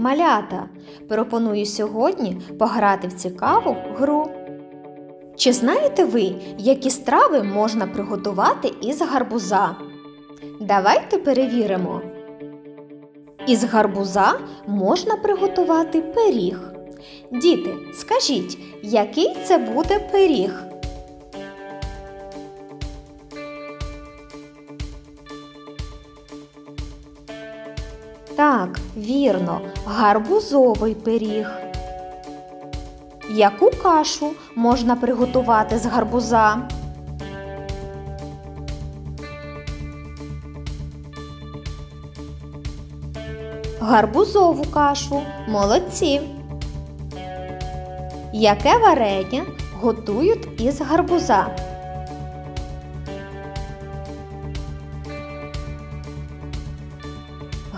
малята! Пропоную сьогодні пограти в цікаву гру. Чи знаєте ви, які страви можна приготувати із гарбуза? Давайте перевіримо. Із гарбуза можна приготувати пиріг. Діти, скажіть, який це буде пиріг? Так, вірно, гарбузовий пиріг. Яку кашу можна приготувати з гарбуза? Гарбузову кашу. Молодці. Яке варення готують із гарбуза?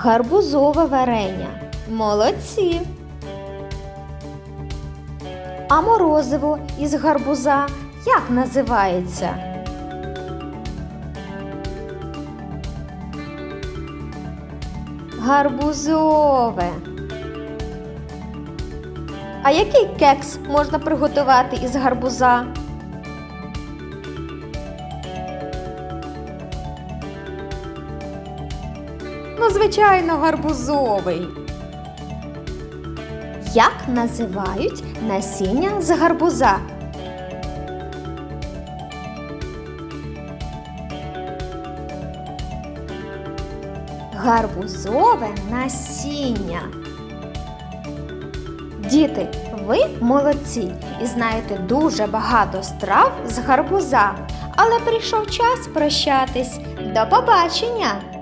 Гарбузове варення. Молодці. А морозиво із гарбуза як називається? Гарбузове. А який кекс можна приготувати із гарбуза? Ну, звичайно, гарбузовий. Як називають насіння з гарбуза? Гарбузове насіння. Діти, ви молодці і знаєте дуже багато страв з гарбуза. Але прийшов час прощатись. До побачення!